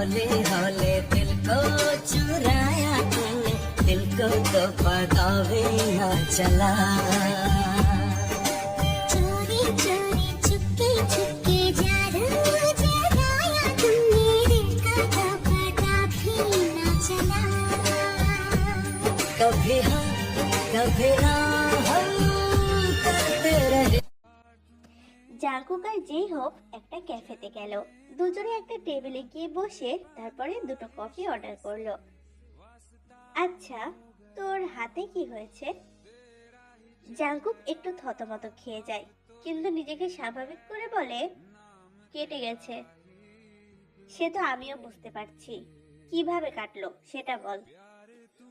हौले हौले दिल को चुराया तूने दिल को तो पता भी न चला चोरी चोरी चुपके चुपके जादू जगाया तुमने दिल का तो पता भी न चला कभी हम कभी ना हम करते रहे জাঙ্কুক আর যেই হোক একটা ক্যাফেতে গেল দুজনে একটা টেবিলে গিয়ে বসে তারপরে দুটো কফি অর্ডার করল। আচ্ছা তোর হাতে কি হয়েছে? জাঙ্কুক একটু থতমত খেয়ে যায়, কিন্তু নিজেকে স্বাভাবিক করে বলে, কেটে গেছে। সে তো আমিও বুঝতে পারছি। কীভাবে কাটলো, সেটা বল।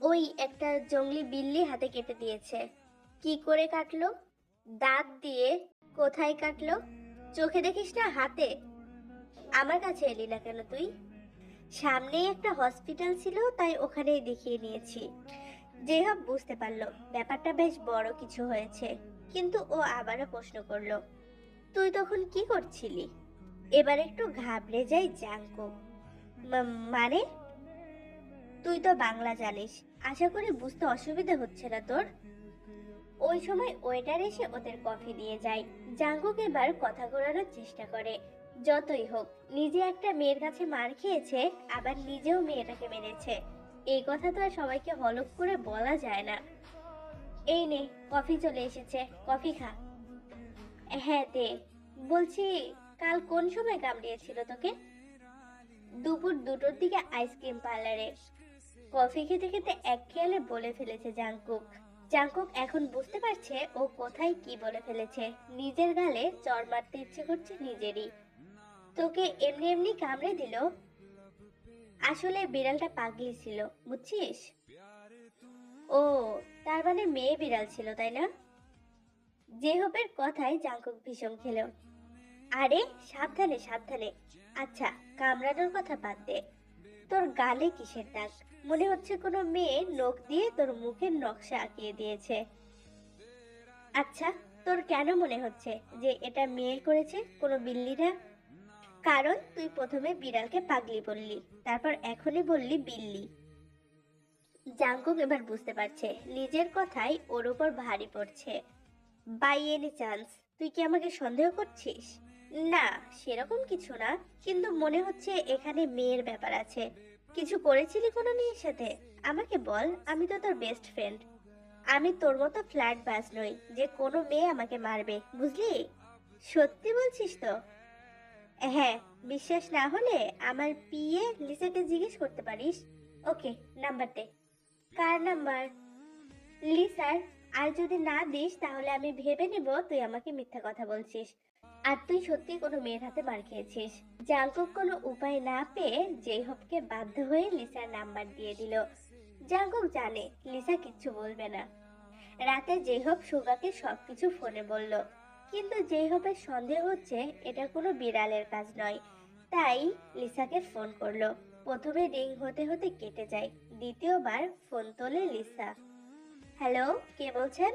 ওই একটা জঙ্গলি বিল্লি হাতে কেটে দিয়েছে। কি করে কাটলো? দাঁত দিয়ে কোথায় কাটলো? চোখে দেখিস না হাতে? আমার কাছে এলি না কেন তুই? সামনেই একটা হসপিটাল ছিল, তাই ওখানেই দেখিয়ে নিয়েছি। যেহব বুঝতে পারল, ব্যাপারটা বেশ বড় কিছু হয়েছে। কিন্তু ও আবারও প্রশ্ন করল, তুই তখন কি করছিলি? এবার একটু ঘাবড়ে যাই জাঙ্কু। মানে? তুই তো বাংলা জানিস, আশা করি বুঝতে অসুবিধা হচ্ছে না তোর? ওই সময় ওয়েটার এসে ওদের কফি দিয়ে যায়। জাঙ্গুক এবার কথা ঘোরানোর চেষ্টা করে। যতই হোক, নিজে একটা মেয়ের কাছে মার খেয়েছে, আবার নিজেও মেয়েটাকে মেরেছে। এই কথা তো আর সবাইকে হলক করে বলা যায় না। এই নে, কফি চলে এসেছে, কফি খা। হ্যাঁ দে, বলছি কাল কোন সময় কামড়িয়েছিল তোকে? দুপুর দুটোর দিকে আইসক্রিম পার্লারে। কফি খেতে খেতে এক খেয়ালে বলে ফেলেছে জাংকুক। জাংকুক এখন বুঝতে পারছে ও কোথায় কি বলে ফেলেছে। নিজের গালে চর মারতে ইচ্ছে করছে নিজেরই। তোকে এমনি এমনি কামড়ে দিল। আসলে বিড়ালটা পাগলি ছিল, বুঝছিস? ও, তার মানে মেয়ে বিড়াল ছিল, তাই না? জেহবের কথায় জাংকুক ভীষণ খেল। আরে, সাবধানে সাবধানে। আচ্ছা কামড়ানোর কথা বাদ দে। তোর গালে কিসের দাগ? মনে হচ্ছে কোনো মেয়ে নখ দিয়ে তোর মুখের নকশা আঁকিয়ে দিয়েছে। আচ্ছা তোর কেন মনে হচ্ছে যে এটা মেয়ে করেছে কোনো বিল্লি না কারণ তুই প্রথমে বিড়ালকে পাগলি বললি, তারপর এখনই বললি বিল্লি। জাঙ্কুক এবার বুঝতে পারছে, নিজের কথাই ওর উপর ভারী পড়ছে। বাই এনি চান্স, তুই কি আমাকে সন্দেহ করছিস? না, সেরকম কিছু না, কিন্তু মনে হচ্ছে এখানে মেয়ের ব্যাপার আছে। কিছু করেছিলি কোনো মেয়ের সাথে? আমাকে বল, আমি তো তোর বেস্ট ফ্রেন্ড আমি তোর মতো ফ্ল্যাট বাস নই, যে কোনো মেয়ে আমাকে মারবে, বুঝলি? সত্যি বলছিস তো? হ্যাঁ বিশ্বাস না হলে আমার পিএ লিসাকে জিজ্ঞেস করতে পারিস। ওকে নাম্বার দে কার নাম্বার? লিসার, আর যদি না দিস, তাহলে আমি ভেবে নেব তুই আমাকে মিথ্যা কথা বলছিস। আর তুই সত্যি কোনো মেয়ের হাতে মার খেয়েছিস। জাঙ্কুক কোনো উপায় না পেয়ে জেইহবকে বাধ্য হয়ে লিসার নাম্বার দিয়ে দিল। জাঙ্কুক জানে, লিসা কিচ্ছু বলবে না। রাতে জেইহব সুগাকে সবকিছু ফোনে বলল। কিন্তু জেইহবের সন্দেহ হচ্ছে, এটা কোনো বিড়ালের কাজ নয়। তাই লিসাকে ফোন করল। প্রথমে রিং হতে হতে কেটে যায়, দ্বিতীয়বার ফোন তোলে লিসা। হ্যালো, কে বলছেন?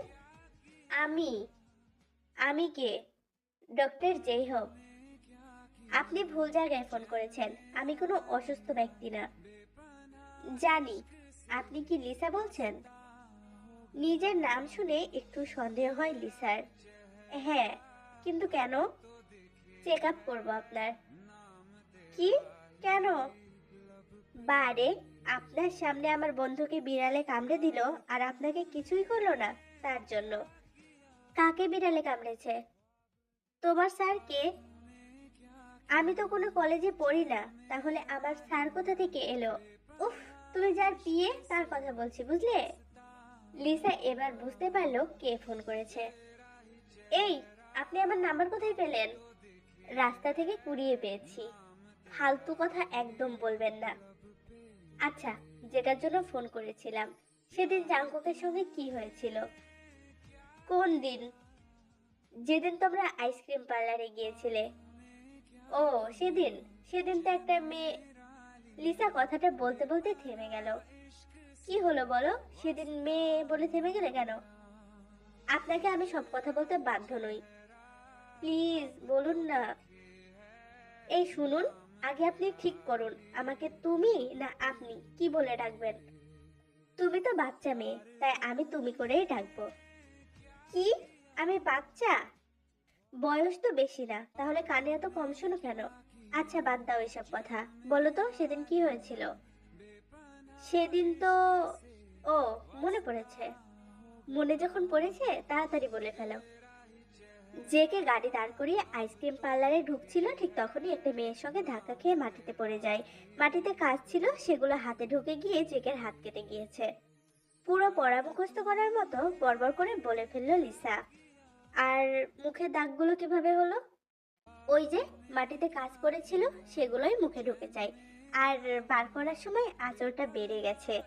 আমি আমি কে? ডক্টর হোক আপনি ভুল জায়গায় ফোন করেছেন, আমি কোনো অসুস্থ ব্যক্তি না। জানি, আপনি কি লিসা বলছেন? নিজের নাম শুনে একটু সন্দেহ হয় লিসার। হ্যাঁ কিন্তু কেন? চেক আপ করব আপনার। কি? কেন? বারে, আপনার সামনে আমার বন্ধুকে বিড়ালে কামড়ে দিল আর আপনাকে কিছুই করল না তার জন্য। কাকে বিড়ালে কামড়েছে? তোমার স্যার কে? আমি তো কোনো কলেজে পড়ি না, তাহলে আমার স্যার কোথা থেকে এলো? উফ, তুমি যার পিয়ে তার কথা বলছি, বুঝলে? লিসা এবার বুঝতে পারল কে ফোন করেছে। এই, আপনি আমার নাম্বার কোথায় পেলেন? রাস্তা থেকে কুড়িয়ে পেয়েছি। ফালতু কথা একদম বলবেন না। আচ্ছা যেটার জন্য ফোন করেছিলাম, সেদিন জাঙ্কুকের সঙ্গে কি হয়েছিল? কোন দিন? যেদিন তোমরা আইসক্রিম পার্লারে গিয়েছিলে। ও, সেদিন? সেদিন তো একটা মেয়ে লিসা কথাটা বলতে বলতে থেমে গেল। কি হলো বলো? সেদিন মেয়ে বলে থেমে গেলে কেন? আপনাকে আমি সব কথা বলতে বাধ্য নই। প্লিজ, বলুন না। এই শুনুন, আগে আপনি ঠিক করুন, আমাকে তুমি না আপনি, কি বলে ডাকবেন? তুমি তো বাচ্চা মেয়ে, তাই আমি তুমি করেই ডাকবো। কি? আমি বাচ্চা? বয়স তো বেশি না, তাহলে কানে এত কম শোনো কেন? আচ্ছা বাদ দাও এসব কথা। বলো তো, সেদিন কি হয়েছিল? সেদিন তো, ও, মনে পড়েছে। মনে যখন পড়েছে, তাড়াতাড়ি বলে ফেলো। জেকে গাড়ি দাঁড় করিয়ে আইসক্রিম পার্লারে ঢুকছিল, ঠিক তখনই একটা মেয়ের সঙ্গে ধাক্কা খেয়ে মাটিতে পড়ে যায়। মাটিতে কাজ ছিল, সেগুলো হাতে ঢুকে গিয়ে জেকের হাত কেটে গিয়েছে। পুরো পড়া মুখস্থ করার মতো বড়বড় করে বলে ফেলল লিসা। আর মুখের দাগগুলো কীভাবে হলো? ওই যে মাটিতে কাজ পড়েছিল, সেগুলোই মুখে ঢুকে যায়। আর বার করার সময় আঁচড়টা বেড়ে গেছে।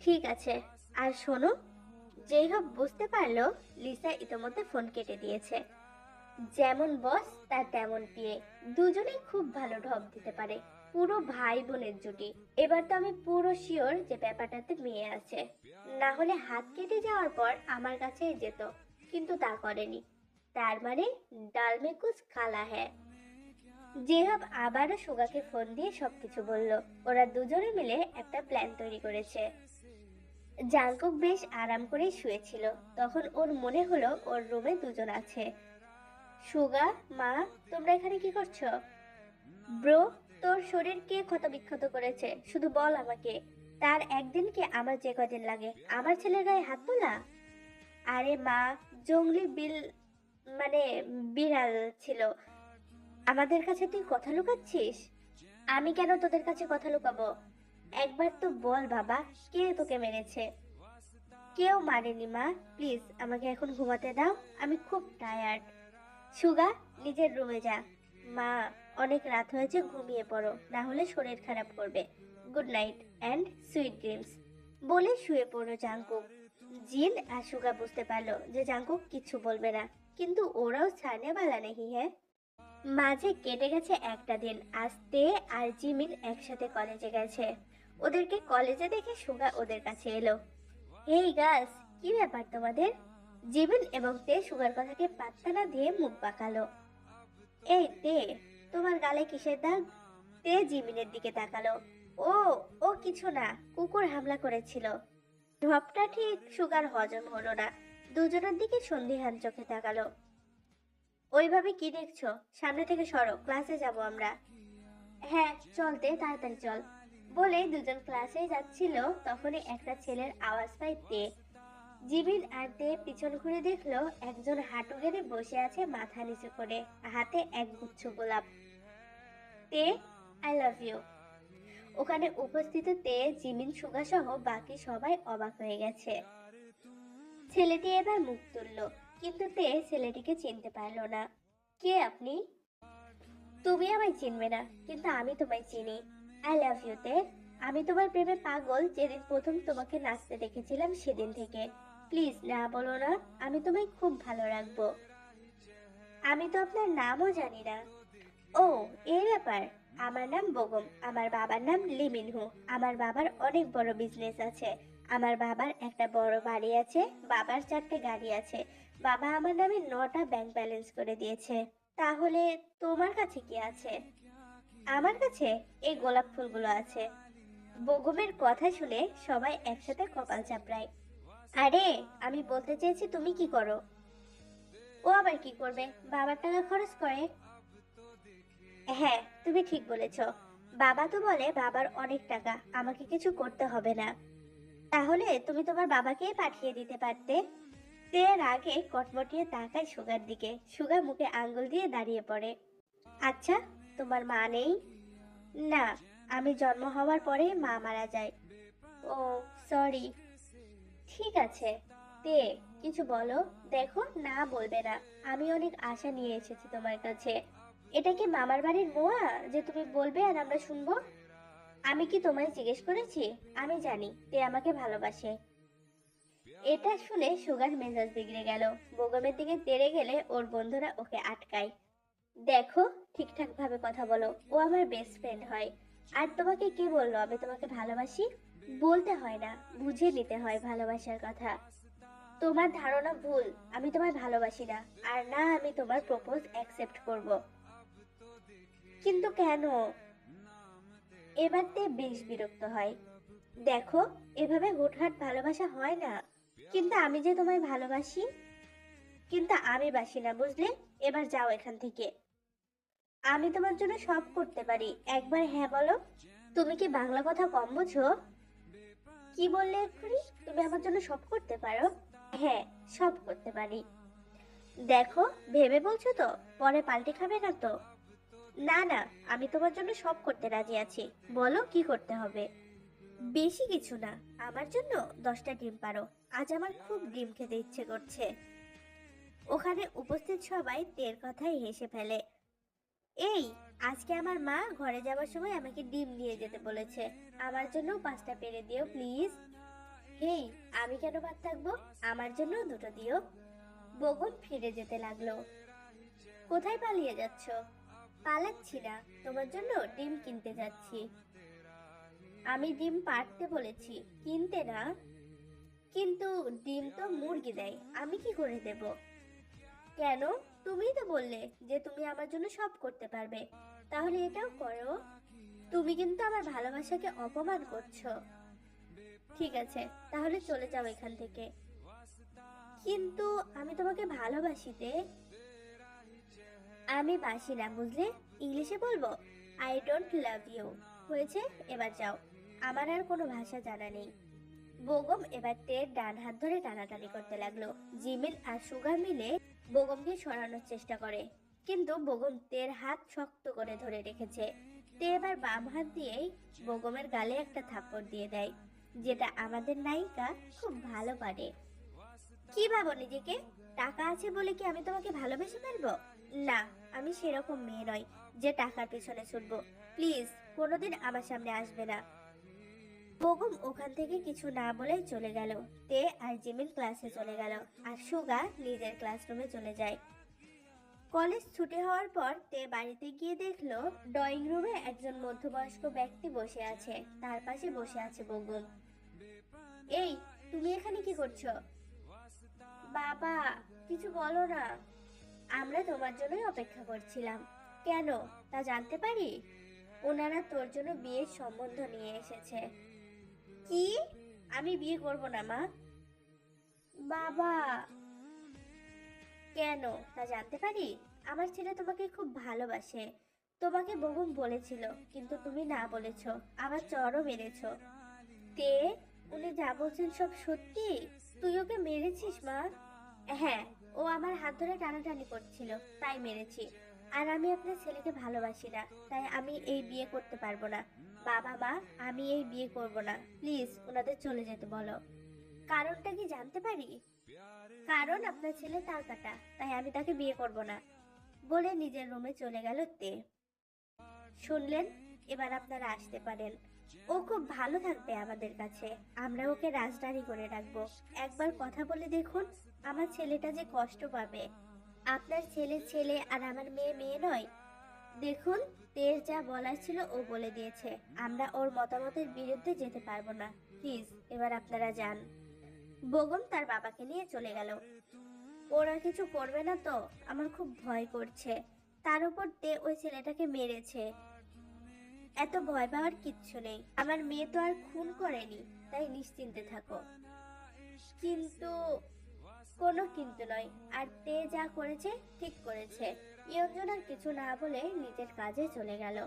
ঠিক আছে, আর শোনো যেই হোক বুঝতে পারল, লিসা ইতোমধ্যে ফোন কেটে দিয়েছে। যেমন বস, তার তেমন পিয়ে। দুজনেই খুব ভালো ঢপ দিতে পারে। পুরো ভাই বোনের জুটি। এবার তো আমি পুরো শিওর যে ব্যাপারটাতে মেয়ে আছে। না হলে হাত কেটে যাওয়ার পর আমার কাছে যেত, কিন্তু তা করেনি। তার মানে ডাল মে কুছ কালা হ্যাঁ জেহাব আবারও সুগাকে ফোন দিয়ে সবকিছু বলল, ওরা দুজনে মিলে একটা প্ল্যান তৈরি করেছে। জাঙ্কুক বেশ আরাম করে শুয়েছিল। তখন ওর মনে হলো ওর রুমে দুজন আছে। সুগা, মা, তোমরা এখানে কি করছ? ব্রো, তোর শরীর কে ক্ষত বিক্ষত করেছে? শুধু বল আমাকে। তার একদিন কি আমার যে কদিন লাগে? আমার ছেলের গায়ে হাত তোলা? আরে মা, জঙ্গলি বিল মানে বিড়াল ছিল। আমাদের কাছে তুই কথা লুকাচ্ছিস? আমি কেন তোদের কাছে কথা লুকাবো? একবার তো বল বাবা, কে তোকে মেরেছে? কেউ মারেনি মা প্লিজ আমাকে এখন ঘুমাতে দাও, আমি খুব টায়ার্ড সুগা, নিজের রুমে যা। মা, অনেক রাত হয়েছে, ঘুমিয়ে পড়ো, না হলে শরীর খারাপ করবে। Good night and sweet dreams বলে শুয়ে পড়ো জাঙ্কুক। জিন আর সুগা বুঝতে পারল যে জাঙ্কুক কিচ্ছু বলবে না, কিন্তু ওরাও ছাড়নে বালা নেই হ্যাঁ? মাঝে কেটে গেছে একটা দিন আজ তে আর জিমিন একসাথে কলেজে গেছে। ওদেরকে কলেজে দেখে সুগা ওদের কাছে এলো। হেই গাছ, কি ব্যাপার তোমাদের? জিমিন এবং তে সুগার কথাকে পাত্তা না দিয়ে মুখ বাঁকালো। এই তে, তোমার গালে কিসের দাগ? তে জিমিনের দিকে তাকালো। ও ও কিছু না, কুকুর হামলা করেছিল। ঢপটা ঠিক সুগার হজম হলো না। দুজনের দিকে সন্ধিহান চোখে তাকালো। ওইভাবে কি দেখছ? সামনে থেকে সরো, ক্লাসে যাব আমরা। হ্যাঁ চলতে তাড়াতাড়ি চল। বলে দুজন ক্লাসে যাচ্ছিল, তখনই একটা ছেলের আওয়াজ পায় তে। জিবিন আর তে পিছন ঘুরে দেখল একজন হাঁটু গেড়ে বসে আছে মাথা নিচু করে, হাতে এক গুচ্ছ গোলাপ। তে আই লাভ ইউ ওখানে উপস্থিত তে, জিমিন, সুগা সহ বাকি সবাই অবাক হয়ে গেছে। ছেলেটি এবার মুখ তুলল, কিন্তু তে ছেলেটিকে চিনতে পারল না। কে আপনি? তুমি আমায় চিনবে না, কিন্তু আমি তোমায় চিনি। আই লাভ ইউ তে। আমি তোমার প্রেমে পাগল যেদিন প্রথম তোমাকে নাচতে দেখেছিলাম সেদিন থেকে। প্লিজ, না বলো না, আমি তোমায় খুব ভালো রাখব। আমি তো আপনার নামও জানি না। ও এই ব্যাপার। আমার নাম বগম, আমার বাবার নাম লিমিনহু। আমার বাবার অনেক বড় বিজনেস আছে। আমার বাবার একটা বড় বাড়ি আছে, বাবার চারটে গাড়ি আছে। বাবা আমার নামে নটা ব্যাংক ব্যালেন্স করে দিয়েছে। তাহলে তোমার কাছে কি আছে? আমার কাছে এই গোলাপ ফুলগুলো আছে। বগমের কথা শুনে সবাই একসাথে কপাল চাপড়ায়। আরে, আমি বলতে চেয়েছি তুমি কি করো? ও আবার কি করবে? বাবার টাকা খরচ করে? হ্যাঁ তুমি ঠিক বলেছ। বাবা তো বলে বাবার অনেক টাকা, আমাকে কিছু করতে হবে না। তাহলে তুমি তোমার বাবাকে পাঠিয়ে দিতে পারতে? আগে কটমটিয়ে তাকায় সুগার দিকে। সুগার মুখে আঙ্গুল দিয়ে দাঁড়িয়ে পড়ে। আচ্ছা তোমার মা নেই? না, আমি জন্ম হওয়ার পরে মা মারা যায়। ও সরি ঠিক আছে। তে, কিছু বলো। দেখো, না বলবে না। আমি অনেক আশা নিয়ে এসেছি তোমার কাছে। এটা কি মামার বাড়ির মোয়া যে তুমি বলবে আর আমরা শুনব? আমি কি তোমায় জিজ্ঞেস করেছি? আমি জানি, তে আমাকে ভালোবাসে। এটা শুনে সুগার মেজাজ বিগড়ে গেল। বোগমের দিকে তেড়ে গেলে ওর বন্ধুরা ওকে আটকায়। দেখো ঠিকঠাক ভাবে কথা বলো। ও আমার বেস্ট ফ্রেন্ড হয়। আর তোমাকে কে বলল? আমি তোমাকে ভালোবাসি? বলতে হয় না। বুঝে নিতে হয় ভালোবাসার কথা। তোমার ধারণা ভুল। আমি তোমায় ভালোবাসি না। আর না, আমি তোমার প্রপোজ অ্যাকসেপ্ট করব। কিন্তু কেন? এবার তে বেশ বিরক্ত হয়। দেখো, এভাবে হুটহাট ভালোবাসা হয় না। কিন্তু আমি যে তোমায় ভালোবাসি? কিন্তু আমি বাসি না, বুঝলে? এবার যাও এখান থেকে। আমি তোমার জন্য সব করতে পারি। একবার হ্যাঁ বলো। তুমি কি বাংলা কথা কম বোঝো? কি বললে এক্ষুনি? তুমি আমার জন্য সব করতে পারো। হ্যাঁ সব করতে পারি। দেখো, ভেবে বলছো তো? পরে পাল্টে খাবে না তো? না না, আমি তোমার জন্য সব করতে রাজি আছি। বলো, কি করতে হবে? বেশি কিছু না। আমার জন্য দশটা ডিম পারো। আজ আমার খুব ডিম খেতে ইচ্ছে করছে। ওখানে উপস্থিত সবাই তের কথাই হেসে ফেলে। এই, আজকে আমার মা ঘরে যাওয়ার সময় আমাকে ডিম নিয়ে যেতে বলেছে। আমার জন্য পাঁচটা পেরে দিও, প্লিজ। হেই, আমি কেন বাদ থাকব? আমার জন্য দুটো দিও। বগন ফিরে যেতে লাগল। কোথায় পালিয়ে যাচ্ছ? পালাচ্ছি না, তোমার জন্য ডিম কিনতে যাচ্ছি। আমি ডিম পাড়তে বলেছি, কিনতে না। কিন্তু ডিম তো মুরগি দেয়, আমি কি করে দেব? কেন? তুমিই তো বললে যে তুমি আমার জন্য সব করতে পারবে। তাহলে এটাও করো। তুমি কিন্তু আমার ভালোবাসাকে অপমান করছ। ঠিক আছে, তাহলে চলে যাও এখান থেকে। কিন্তু আমি তোমাকে ভালোবাসিতে আমি বাসি না, বুঝলে? ইংলিশে বলব আই ডোন্ট লাভ ইউ হয়েছে, এবার যাও। আমার আর কোনো ভাষা জানা নেই। বেগম এবার তের ডান হাত ধরে টানাটানি করতে লাগল। জিমিন আর সুগার মিলে বেগমকে সরানোর চেষ্টা করে। কিন্তু বেগম তের হাত শক্ত করে ধরে রেখেছে। তে এবার বাম হাত দিয়েই বেগমের গালে একটা থাপ্পড় দিয়ে দেয়, যেটা আমাদের নায়িকা খুব ভালো পারে। কি ভাবো নিজেকে? টাকা আছে বলে কি আমি তোমাকে ভালোবেসে ফেলব? না, আমি সেরকম মেয়ে নই যে টাকার পেছনে ছুটবো। প্লিজ, কোনোদিন আমার সামনে আসবে না। বগম ওখান থেকে কিছু না বলে চলে গেল। তে আর জিমিন ক্লাসে চলে গেল আর সুগা নিজের ক্লাসরুমে চলে যায়। কলেজ ছুটি হওয়ার পর তে বাড়িতে গিয়ে দেখল ড্রয়িং রুমে একজন মধ্যবয়স্ক ব্যক্তি বসে আছে। তার পাশে বসে আছে বগম। এই, তুমি এখানে কি করছ? বাবা, কিছু বলো না। আমরা তোমার জন্যই অপেক্ষা করছিলাম। কেন, তা জানতে পারি? ওনারা তোর জন্য বিয়ের সম্বন্ধ নিয়ে এসেছে। কি? আমি বিয়ে করব না, মা। বাবা। কেন? তা জানতে পারি? আমার ছেলে তোমাকে খুব ভালোবাসে। তোমাকে বহুম বলেছিল, কিন্তু তুমি না বলেছ। আবার চরও মেরেছ। তে, উনি যা বলছেন সব সত্যি? তুই ওকে মেরেছিস, মা? হ্যাঁ ও আমার হাত ধরে টানাটানি করছিল, তাই মেরেছি। আর আমি আপনার ছেলেকে ভালোবাসি না, তাই আমি এই বিয়ে করতে পারব না। বাবা, মা, আমি এই বিয়ে করব না। প্লিজ, ওনাদের চলে যেতে বলো। কারণটা কি জানতে পারি? কারণ আপনার ছেলে তার কাটা তাই আমি তাকে বিয়ে করব না। বলে নিজের রুমে চলে গেল তে। শুনলেন? এবার আপনারা আসতে পারেন। ও খুব ভালো থাকবে আমাদের কাছে। আমরা ওকে রাজধানী করে রাখব। একবার কথা বলে দেখুন, আমার ছেলেটা যে কষ্ট পাবে। আপনার ছেলে ছেলে আর আমার মেয়ে মেয়ে নয়। দেখুন, তের যা বলার ছিল ও বলে দিয়েছে। আমরা ওর মতামতের বিরুদ্ধে যেতে পারব না। প্লিজ, এবার আপনারা যান। বগম তার বাবাকে নিয়ে চলে গেল। ওরা কিছু করবে না তো? আমার খুব ভয় করছে। তার উপর তে ওই ছেলেটাকে মেরেছে। এত ভয় পাওয়ার কিচ্ছু নেই। আমার মেয়ে তো আর খুন করেনি, তাই নিশ্চিন্তে থাকো। কিন্তু কোনো কিন্তু নয়। আর তে যা করেছে, ঠিক করেছে। ইয়ঞ্জনার কিছু না বলে নিজের কাজে চলে গেল।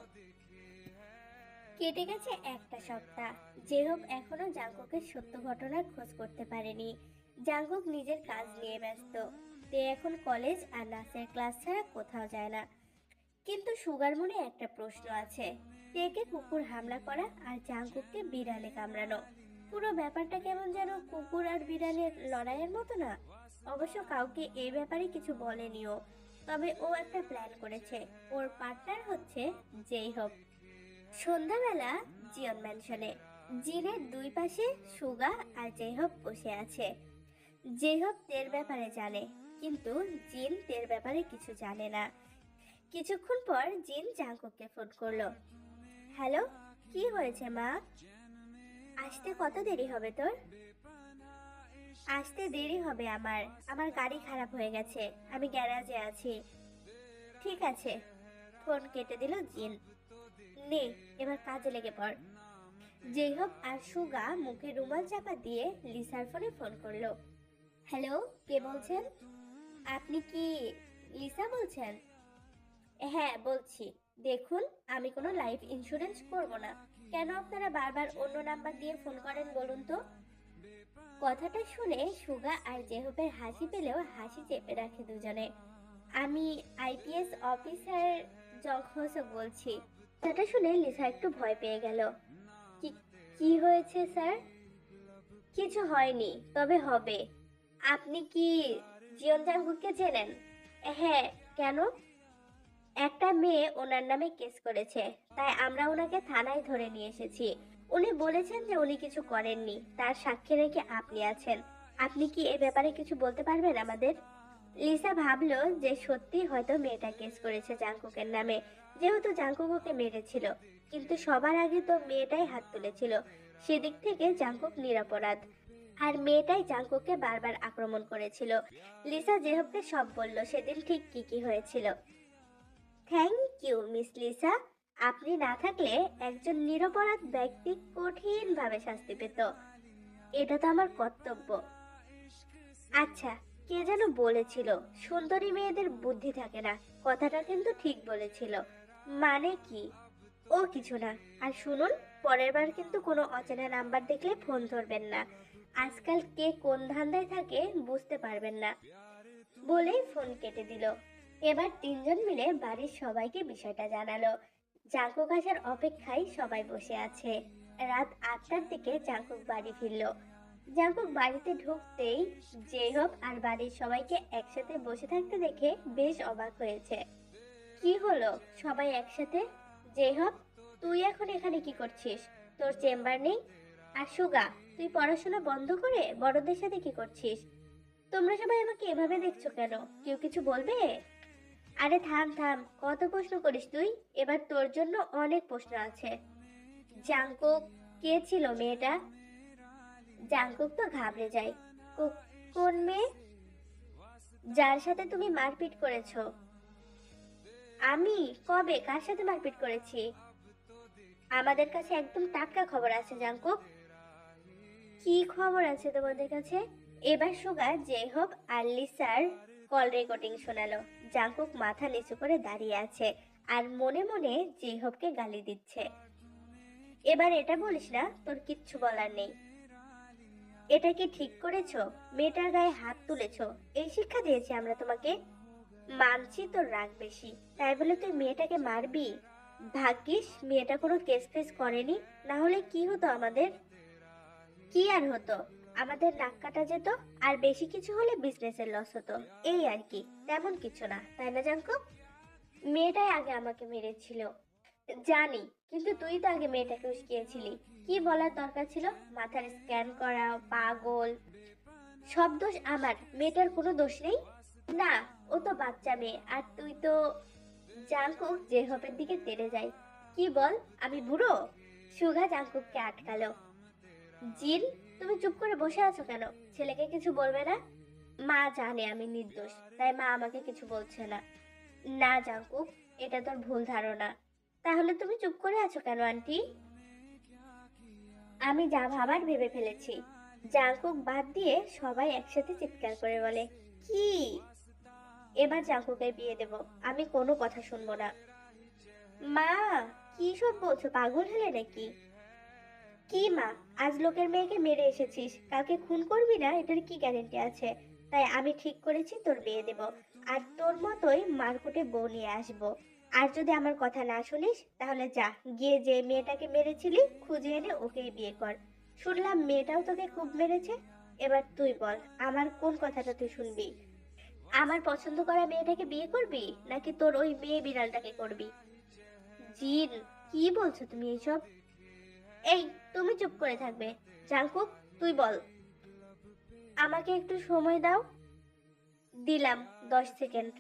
কেটে গেছে একটা সপ্তাহ। জেরব এখনও জাঙ্কুকের সত্য ঘটনার খোঁজ করতে পারেনি। জাঙ্কুক নিজের কাজ নিয়ে ব্যস্ত। তে এখন কলেজ আর নাচের ক্লাস ছাড়া কোথাও যায় না। কিন্তু সুগার মনে একটা প্রশ্ন আছে। তেকে কুকুর হামলা করা আর জাঙ্কুককে বিড়ালে কামড়ানো। পুরো ব্যাপারটা কেমন যেন কুকুর আর বিড়ালের লড়াইয়ের মতো না? অবশ্য কাউকে এই ব্যাপারে কিছু বলেনিও। তবে ও একটা প্ল্যান করেছে। ওর পার্টনার হচ্ছে যেই হোক সন্ধ্যাবেলা জিয়ন ম্যানশনে জিনের দুই পাশে সুগা আর জেহব বসে আছে। জেহব তের ব্যাপারে জানে, কিন্তু জিন তের ব্যাপারে কিছু জানে না। কিছুক্ষণ পর জিন জাঙ্কুককে ফোন করল। হ্যালো কি হয়েছে মা? আসতে কত দেরি হবে তোর? আসতে দেরি হবে আমার। আমার গাড়ি খারাপ হয়ে গেছে। আমি গ্যারাজে আছি। ঠিক আছে। ফোন কেটে দিল জিন। নে, এবার কাজে লেগে পড়। হোক, আর সুগা মুখে রুমাল চাপা দিয়ে লিসার ফোনে ফোন করল। হ্যালো, কে বলছেন? আপনি কি লিসা বলছেন? হ্যাঁ বলছি। দেখুন, আমি কোনো লাইফ ইন্স্যুরেন্স করব না। কেন আপনারা বারবার অন্য নাম্বার দিয়ে ফোন করেন বলুন তো? কথাটা শুনে সুগা আর জেহবের হাসি পেলেও হাসি চেপে রাখে দুজনে। আমি আইপিএস অফিসার জখসক বলছি। কথাটা শুনে লিসা একটু ভয় পেয়ে গেল। কি হয়েছে, স্যার? কিছু হয়নি, তবে হবে। আপনি কি জিয়ন জাঙ্গুকে চেনেন? হ্যাঁ কেন? একটা মেয়ে ওনার নামে কেস করেছে, তাই আমরা ওনাকে থানায় ধরে নিয়ে এসেছি। উনি বলেছেন যে উনি কিছু করেননি। তার সাক্ষী রেখে আপনি আছেন। আপনি কি এ ব্যাপারে কিছু বলতে পারবেন আমাদের? লিসা ভাবলো যে সত্যি হয়তো মেয়েটা কেস করেছে জাঙ্কুকের নামে। যেহেতু জাঙ্কুক ওকে মেরেছিল, কিন্তু সবার আগে তো মেয়েটাই হাত তুলেছিল। সেদিক থেকে জাঙ্কুক নিরাপরাধ। আর মেয়েটাই জাঙ্কুককে বারবার আক্রমণ করেছিল। লিসা জেহবকে সব বলল, সেদিন ঠিক কি কি হয়েছিল। Thank you, Miss Lisa. আপনি না থাকলে একজন নিরপরাধ ব্যক্তি কঠিনভাবে শাস্তি পেত। এটা তো আমার কর্তব্য। আচ্ছা কে যেন বলেছিল, সুন্দরী মেয়েদের বুদ্ধি থাকে না, কথাটা কিন্তু ঠিক বলেছিল। মানে কি? ও কিছু না। আর শুনুন, পরের বার কিন্তু কোনো অচেনা নাম্বার দেখলে ফোন ধরবেন না। আজকাল কে কোন ধান্দায় থাকে বুঝতে পারবেন না। বলেই ফোন কেটে দিল। এবার তিনজন মিলে বাড়ির সবাইকে বিষয়টা জানালো। জাঙ্কুক আসার অপেক্ষায় সবাই বসে আছে। রাত আটটার দিকে জাঙ্কুক বাড়ি ফিরল। জাঙ্কুক বাড়িতে ঢুকতেই যে হোক আর বাড়ির সবাইকে একসাথে বসে থাকতে দেখে বেশ অবাক হয়েছে। কি হলো? সবাই একসাথে? যে হোক তুই এখন এখানে কি করছিস? তোর চেম্বার নেই? আর সুগা, তুই পড়াশোনা বন্ধ করে বড়দের সাথে কি করছিস? তোমরা সবাই আমাকে এভাবে দেখছ কেন? কেউ কিছু বলবে? আরে থাম থাম, কত প্রশ্ন করিস তুই? এবার তোর জন্য অনেক প্রশ্ন আছে। জাঙ্কুক কে ছিল মেয়েটা? জাঙ্কুক তো ঘাবড়ে যায়। কোন মেয়ে? যার সাথে তুমি মারপিট করেছ। আমি? কবে? কার সাথে মারপিট করেছি? আমাদের কাছে একদম টাটকা খবর আছে জাঙ্কুক কি খবর আছে তোমাদের কাছে? এবার সুগা যে হোক আর লিসার কল রেকর্ডিং শোনালো। জাঙ্কুক মাথা নিচু করে দাঁড়িয়ে আছে আর মনে মনে জেহবকে গালি দিচ্ছে। এবার এটা বলিস না, তোর কিচ্ছু বলার নেই। এটা কি ঠিক করেছ? মেয়েটার গায়ে হাত তুলেছো। এই শিক্ষা দিয়েছি আমরা তোমাকে। মানছি তোর রাগ বেশি, তাই বলে তুই মেয়েটাকে মারবি? ভাগ্যিস মেয়েটা কোনো কেস ফেস করেনি, না হলে কি হতো আমাদের? কি আর হতো? আমাদের নাক কাটা যেত, আর বেশি কিছু হলে বিজনেসের লস হতো। এই আর কি, তেমন কিছু না, তাই না, জাঙ্কু? মেয়েটাই আগে আমাকে মেরেছিল। জানি, কিন্তু তুই তো আগে মেয়েটাকে উস্কিয়েছিলি। কি বলার দরকার ছিল? মাথার স্ক্যান করা পাগল। সব দোষ আমার, মেয়েটার কোনো দোষ নেই? না, ও তো বাচ্চা মেয়ে, আর তুই তো জাঙ্কুক যে হপের দিকে তেড়ে যাই। কি বল, আমি বুড়ো? সুগা জাঙ্কুককে আটকালো। জিন তুমি চুপ করে বসে আছো কেন? ছেলেকে কিছু বলবে না? মা জানে আমি নির্দোষ, তাই মা আমাকে কিছু বলছে না। না জাঙ্কুক, এটা তোর ভুল ধারণা। তাহলে তুমি চুপ করে আছো কেন, আন্টি? আমি যা ভাবার ভেবে ফেলেছি। জাঙ্কুক বাদ দিয়ে সবাই একসাথে চিৎকার করে বলে, কি? এবার জাঙ্কুকের বিয়ে দেব, আমি কোনো কথা শুনব না। মা, কি সব বলছো, পাগল হলে নাকি? কি মা? আজ লোকের মেয়েকে মেরে এসেছিস। কালকে খুন করবি না? এটার কি গ্যারেন্টি আছে? তাই আমি ঠিক করেছি তোর বিয়ে দেব। আর তোর মতোই মারকুটে বউ নিয়ে আসব। আর যদি আমার কথা না শুনিস, তাহলে যা, গিয়ে যে মেয়েটাকে মেরেছিলি, খুঁজে এনে ওকেই বিয়ে কর। শুনলাম মেয়েটাও তোকে খুব মেরেছে। এবার তুই বল, আমার কোন কথাটা তুই শুনবি? আমার পছন্দ করা মেয়েটাকে বিয়ে করবি? নাকি তোর ওই মেয়ে বিড়ালটাকে করবি? জিন, কি বলছো তুমি এইসব? এই তুমি চুপ করে থাকবে। জাঙ্কুক তুই বল। আমাকে একটু সময় দাও। দিলাম দশ সেকেন্ড।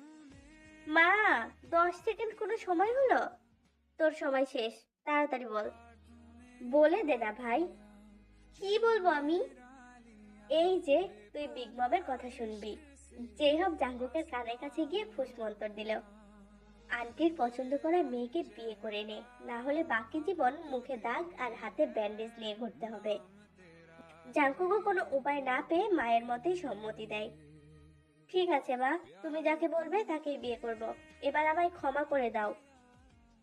মা, দশ সেকেন্ড কোনো সময় হলো? তোর সময় শেষ, তাড়াতাড়ি বল। বলে দে না ভাই। কি বলব আমি? এই যে, তুই বিগ মমের কথা শুনবি। যেই হোক জাঙ্গুকের কানের কাছে গিয়ে ফুস মন্তর দিল। আন্টির পছন্দ করা মেয়েকে বিয়ে করে নে, না হলে বাকি জীবন মুখে দাগ আর হাতে ব্যান্ডেজ নিয়ে ঘুরতে হবে। জাঙ্কুকও কোনো উপায় না পেয়ে মায়ের মতেই সম্মতি দেয়। ঠিক আছে মা, তুমি যাকে বলবে তাকেই বিয়ে করব। এবার আমায় ক্ষমা করে দাও।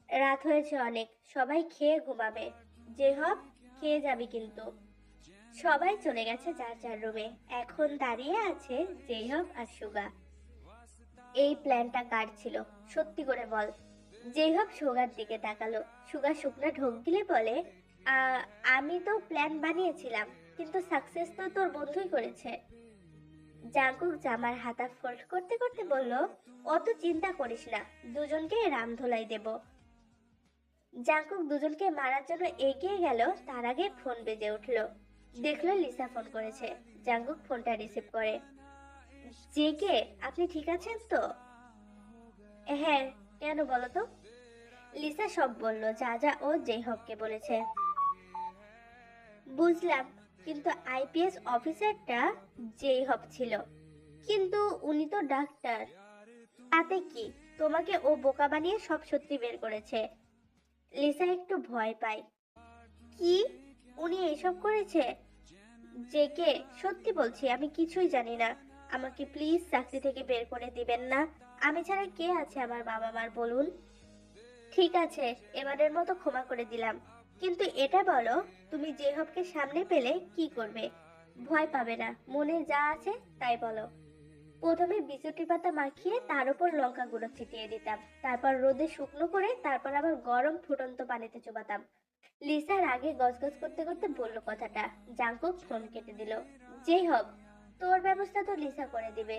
রাত হয়েছে অনেক, সবাই খেয়ে ঘুমাবে। যে হব খেয়ে যাবি কিন্তু। সবাই চলে গেছে যার যার রুমে, এখন দাঁড়িয়ে আছে যেই হব আর সুগা। এই প্ল্যানটা কার ছিল? সত্যি করে বল। যেই হব সুগার দিকে তাকালো সুগা শুকনা ঢোক গিলে বলে "আ, আমি তো প্ল্যান বানিয়েছিলাম কিন্তু সাকসেস তো তোর বন্ধুই করেছে। জাঙ্কুক জামার হাতা ফোল্ড করতে করতে বলল অত চিন্তা করিস না দুজনকে রামধোলাই দেব। জাঙ্কুক দুজনকে মারার জন্য এগিয়ে গেল তার আগে ফোন বেজে উঠল। দেখল লিসা ফোন করেছে। জাঙ্কুক ফোনটা রিসিভ করে যে কে আপনি ঠিক আছেন তো? হ্যাঁ কেন বলো তো? লিসা সব বলল, যা যা ও যেই হককে বলেছে। বুঝলাম, কিন্তু আইপিএস অফিসারটা যেই হক ছিল। কিন্তু উনি তো ডাক্তার। তাতে কি? তোমাকে ও বোকা বানিয়ে সব সত্যি বের করেছে। লিসা একটু ভয় পায়। কি? উনি এসব করেছে? যে কে? সত্যি বলছি, আমি কিছুই জানি না। আমাকে প্লিজ চাকরি থেকে বের করে দিবেন না। আমি ছাড়া কে আছে আমার বাবা মার বলুন? ঠিক আছে, এবারের মতো ক্ষমা করে দিলাম। কিন্তু এটা বলো, তুমি যে হবকে সামনে পেলে কি করবে? ভয় পাবে না, মনে যা আছে তাই বলো। প্রথমে বিচুটি পাতা মাখিয়ে তার উপর লঙ্কা গুঁড়ো ছিটিয়ে দিতাম। তারপর রোদে শুকনো করে তারপর আবার গরম ফুটন্ত পানিতে চোবাতাম। লিসার আগে গজগজ করতে করতে বলল কথাটা। জাঙ্কুক ফোন কেটে দিল যেই হোক তোর ব্যবস্থা তো লিসা করে দিবে।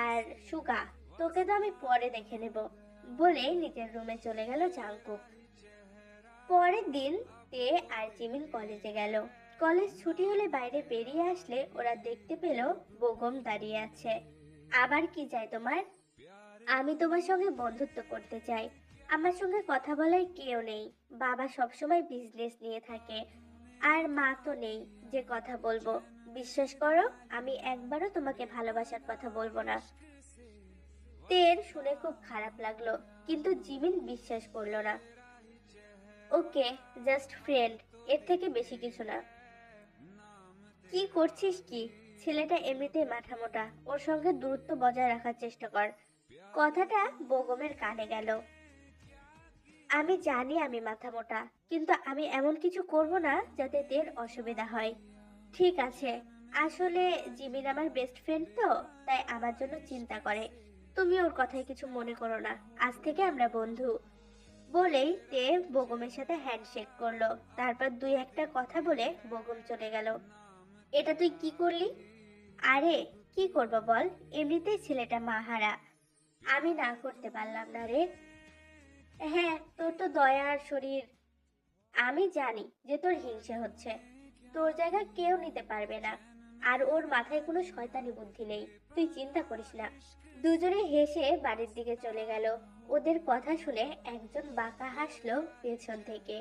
আর সুগা তোকে তো আমি পরে দেখে নেব, বলে নিজের রুমে চলে গেল জাঙ্কুক পরের দিন তে আর জিমিন কলেজে গেল। কলেজ ছুটি হলে বাইরে বেরিয়ে আসলে ওরা দেখতে পেল বোগম দাঁড়িয়ে আছে। আবার কি চাই তোমার? আমি তোমার সঙ্গে বন্ধুত্ব করতে চাই। আমার সঙ্গে কথা বলার কেউ নেই। বাবা সবসময় বিজনেস নিয়ে থাকে। আর মা তো নেই, যে কথা বলব। বিশ্বাস করো, আমি একবারও তোমাকে ভালোবাসার কথা বলব না। তের শুনে খুব খারাপ লাগল, কিন্তু জিমিন বিশ্বাস করল না। ওকে জাস্ট ফ্রেন্ড এর থেকে বেশি কিছু না। কি করছিস কি? ছেলেটা এমনিতেই মাথা মোটা, ওর সঙ্গে দূরত্ব বজায় রাখার চেষ্টা কর। কথাটা বগমের কানে গেল। আমি জানি আমি মাথা মোটা, কিন্তু আমি এমন কিছু করব না যাতে তের অসুবিধা হয়। ঠিক আছে, আসলে জিমিন আমার বেস্ট ফ্রেন্ড তো, তাই আমার জন্য চিন্তা করে। তুমি ওর কথায় কিছু মনে করো না। আজ থেকে আমরা বন্ধু। বলেই তে বগমের সাথে হ্যান্ডশেক করল। তারপর দুই একটা কথা বলে বগম চলে গেল। এটা তুই কি করলি? আরে, কি করব বল? এমনিতেই ছেলেটা মাহারা। আমি না করতে পারলাম না রে। হ্যাঁ তোর তো দয়ার শরীর। আমি জানি যে তোর হিংসে হচ্ছে। তোর জায়গা কেউ নিতে পারবে না। আর ওর মাথায় কোনো শয়তানি বুদ্ধি নেই। তুই চিন্তা করিস না। দুজনে হেসে বাড়ির দিকে চলে গেল। ওদের কথা শুনে একজন বাঁকা হাসলো পেছন থেকে।